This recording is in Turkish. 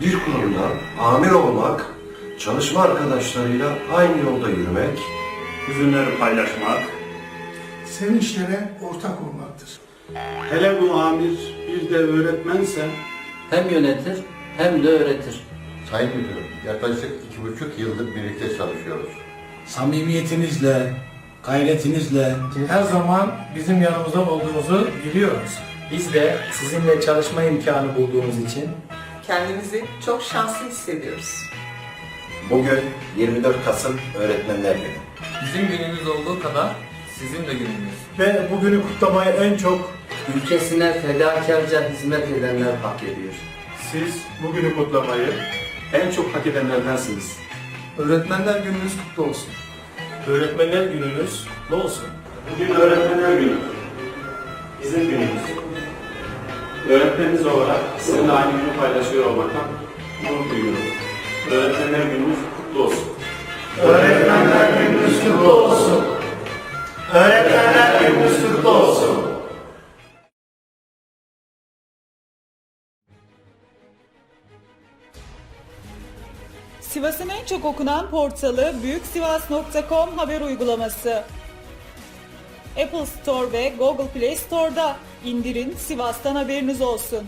Bir kurumda amir olmak, çalışma arkadaşlarıyla aynı yolda yürümek, hüzünleri paylaşmak, sevinçlere ortak olmaktır. hele bu amir bir de öğretmense Hem yönetir hem de öğretir. Sayın Müdürüm, yaklaşık iki buçuk yıldır birlikte çalışıyoruz. samimiyetinizle, gayretinizle Her zaman bizim yanımızda olduğunuzu biliyoruz. Biz de sizinle çalışma imkanı bulduğumuz için Kendimizi çok şanslı hissediyoruz. Bugün 24 Kasım Öğretmenler Günü. Bizim günümüz olduğu kadar sizin de gününüz. Ve bugünü kutlamayı en çok Ülkesine fedakarca hizmet edenler hak ediyor. siz bugünü kutlamayı en çok hak edenlerdensiniz. Öğretmenler gününüz kutlu olsun. öğretmenler gününüz ne olsun? Bugün Öğretmenler Günü. Bizim günümüz. Öğretmeniniz olarak sizinle aynı günü paylaşıyor olmaktan gurur duyuyorum. Öğretmenler Gününüz kutlu olsun. Öğretmenler gününüz kutlu olsun. Öğretmenler gününüz kutlu olsun. Sivas'ın en çok okunan portalı büyüksivas.com haber uygulaması. Apple Store ve Google Play Store'da indirin Sivas'tan haberiniz olsun.